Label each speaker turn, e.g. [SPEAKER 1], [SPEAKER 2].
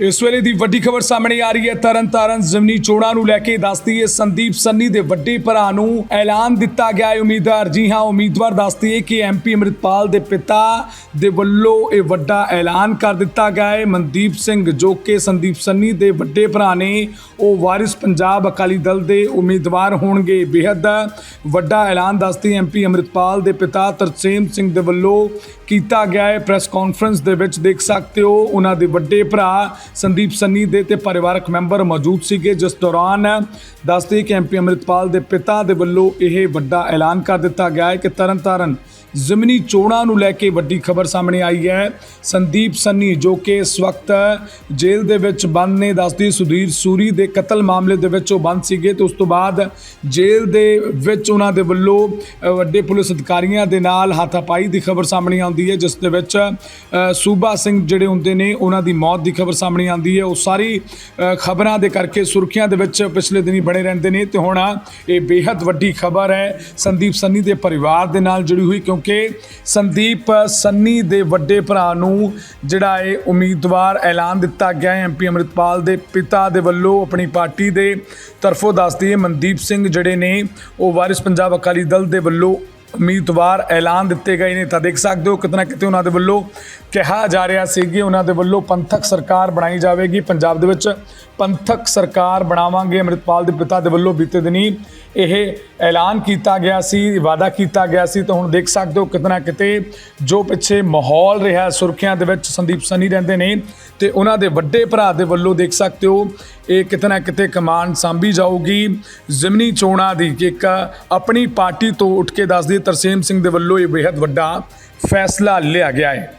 [SPEAKER 1] ਇਸ ਵੇਲੇ ਦੀ ਵੱਡੀ ਖਬਰ ਸਾਹਮਣੇ ਆ ਰਹੀ ਹੈ। ਤਰਨਤਾਰਨ ਜ਼ਮਨੀ ਚੋਣਾਂ ਨੂੰ ਲੈ ਕੇ ਦੱਸਦੀ ਹੈ ਸੰਦੀਪ ਸੰਨੀ ਦੇ ਵੱਡੇ ਭਰਾ ਨੂੰ ਐਲਾਨ ਦਿੱਤਾ ਗਿਆ ਹੈ ਉਮੀਦਵਾਰ। ਜੀ ਹਾਂ, ਉਮੀਦਵਾਰ ਦੱਸਦੀ ਹੈ ਕਿ ਐਮਪੀ ਅੰਮ੍ਰਿਤਪਾਲ ਦੇ ਪਿਤਾ ਦੇ ਵੱਲੋਂ ਇਹ ਵੱਡਾ ਐਲਾਨ ਕਰ ਦਿੱਤਾ ਗਿਆ ਹੈ। ਮਨਦੀਪ ਸਿੰਘ ਜੋ ਕਿ ਸੰਦੀਪ ਸੰਨੀ ਦੇ ਵੱਡੇ ਭਰਾ ਨੇ, ਉਹ ਵਾਰਿਸ ਪੰਜਾਬ ਅਕਾਲੀ ਦਲ ਦੇ ਉਮੀਦਵਾਰ ਹੋਣਗੇ। ਬੇहद ਵੱਡਾ ਐਲਾਨ ਦੱਸਦੀ ਐਮਪੀ ਅੰਮ੍ਰਿਤਪਾਲ ਦੇ ਪਿਤਾ ਤਰਸੇਮ ਸਿੰਘ ਦੇ ਵੱਲੋਂ ਕੀਤਾ ਗਿਆ ਹੈ। ਪ੍ਰੈਸ ਕਾਨਫਰੰਸ ਦੇ ਵਿੱਚ ਦੇਖ ਸਕਦੇ ਹੋ, ਉਹਨਾਂ ਦੇ ਵੱਡੇ ਭਰਾ ਸੰਦੀਪ ਸੰਨੀ ਦੇ ਤੇ ਪਰਿਵਾਰਕ ਮੈਂਬਰ ਮੌਜੂਦ ਸੀਗੇ। ਜਿਸ ਦੌਰਾਨ ਦੱਸਦੇ ਕਿ ਐਮਪੀ ਅੰਮ੍ਰਿਤਪਾਲ ਦੇ ਪਿਤਾ ਦੇ ਵੱਲੋਂ ਇਹ ਵੱਡਾ ਐਲਾਨ ਕਰ ਦਿੱਤਾ ਗਿਆ ਹੈ ਕਿ ਤਰਨਤਾਰਨ ਜ਼ਮਨੀ ਚੋਣਾਂ ਨੂੰ ਲੈ ਕੇ ਵੱਡੀ ਖਬਰ ਸਾਹਮਣੇ ਆਈ ਹੈ। ਸੰਦੀਪ ਸੰਨੀ ਜੋ ਕਿ ਇਸ ਵਕਤ ਜੇਲ੍ਹ ਦੇ ਵਿੱਚ ਬੰਦ ਨੇ, ਦੱਸਦੀ ਸੁਧੀਰ ਸੂਰੀ ਦੇ ਕਤਲ ਮਾਮਲੇ ਦੇ ਵਿੱਚ ਉਹ ਬੰਦ ਸੀਗੇ ਤੇ ਉਸ ਤੋਂ ਬਾਅਦ ਜੇਲ੍ਹ ਦੇ ਵਿੱਚ ਉਹਨਾਂ ਦੇ ਵੱਲੋਂ ਵੱਡੇ ਪੁਲਿਸ ਅਧਿਕਾਰੀਆਂ ਦੇ ਨਾਲ ਹਾਥਾਪਾਈ ਦੀ ਖਬਰ ਸਾਹਮਣੇ ਆਉਂਦੀ ਹੈ, ਜਿਸ ਦੇ ਵਿੱਚ ਸੂਬਾ ਸਿੰਘ ਜਿਹੜੇ ਹੁੰਦੇ ਨੇ, ਉਹਨਾਂ ਦੀ ਮੌਤ ਦੀ ਖਬਰ ਸਾਹਮਣੇ ਆਉਂਦੀ ਹੈ। ਉਹ ਸਾਰੀ ਖਬਰਾਂ ਦੇ ਕਰਕੇ ਸੁਰਖੀਆਂ ਦੇ ਵਿੱਚ ਪਿਛਲੇ ਦਿਨੀ ਬਣੇ ਰਹਿੰਦੇ ਨੇ ਤੇ ਹੁਣ ਇਹ ਬੇहद ਵੱਡੀ ਖਬਰ ਹੈ ਸੰਦੀਪ ਸੰਨੀ ਦੇ ਪਰਿਵਾਰ ਦੇ ਨਾਲ ਜੁੜੀ ਹੋਈ ਕਿਉਂਕਿ ਸੰਦੀਪ ਸੰਨੀ ਦੇ ਵੱਡੇ ਭਰਾ ਨੂੰ ਜਿਹੜਾ ਇਹ ਉਮੀਦਵਾਰ ਐਲਾਨ ਦਿੱਤਾ ਗਿਆ ਹੈ ਐਮਪੀ ਅੰਮ੍ਰਿਤਪਾਲ ਦੇ ਪਿਤਾ ਦੇ ਵੱਲੋਂ ਆਪਣੀ ਪਾਰਟੀ ਦੇ ਤਰਫੋਂ ਦੱਸਦੀ ਹੈ। ਮਨਦੀਪ ਸਿੰਘ ਜਿਹੜੇ ਨੇ ਉਹ ਵਾਰਿਸ ਪੰਜਾਬ ਅਕਾਲੀ ਦਲ ਦੇ ਵੱਲੋਂ ਉਮੀਦਵਾਰ ਐਲਾਨ ਦਿੱਤੇ ਗਏ ਨੇ ਤਾਂ ਦੇਖ ਸਕਦੇ ਹੋ ਕਿਤਨਾ ਕਿਤੇ ਉਹਨਾਂ ਦੇ ਵੱਲੋਂ ਕਿਹਾ ਜਾ ਰਿਹਾ ਸੀ ਕਿ ਉਹਨਾਂ ਦੇ ਵੱਲੋਂ ਪੰਥਕ ਸਰਕਾਰ ਬਣਾਈ ਜਾਵੇਗੀ। ਪੰਜਾਬ ਦੇ ਵਿੱਚ ਪੰਥਕ ਸਰਕਾਰ ਬਣਾਵਾਂਗੇ। ਅੰਮ੍ਰਿਤਪਾਲ ਦੇ ਪਿਤਾ ਦੇ ਵੱਲੋਂ ਬੀਤੇ ਦਿਨੀ ਇਹ ਐਲਾਨ ਕੀਤਾ ਗਿਆ ਸੀ, ਵਾਅਦਾ ਕੀਤਾ ਗਿਆ ਸੀ। ਤਾਂ ਹੁਣ ਦੇਖ ਸਕਦੇ ਹੋ ਕਿਤਨਾ ਕਿਤੇ ਜੋ ਪਿੱਛੇ ਮਾਹੌਲ ਰਿਹਾ, ਸੁਰਖੀਆਂ ਦੇ ਵਿੱਚ ਸੰਦੀਪ ਸਨੀ ਰਹਿੰਦੇ ਨੇ ਤੇ ਉਹਨਾਂ ਦੇ ਵੱਡੇ ਭਰਾ ਦੇ ਵੱਲੋਂ ਦੇਖ ਸਕਦੇ ਹੋ ਇਹ ਕਿਤਨਾ ਕਿਤੇ ਕਮਾਨ ਸਾਂਭੀ ਜਾਊਗੀ। ਜ਼ਮਨੀ ਚੋਣਾਂ ਦੀ ਕਿ ਇੱਕ ਆਪਣੀ ਪਾਰਟੀ ਤੋਂ ਉੱਠ ਕੇ ਦੱਸਦੀ ਤਰਸੇਮ ਸਿੰਘ ਦੇ ਵੱਲੋਂ ਇਹ ਬੇहद ਵੱਡਾ ਫੈਸਲਾ ਲਿਆ ਗਿਆ ਹੈ।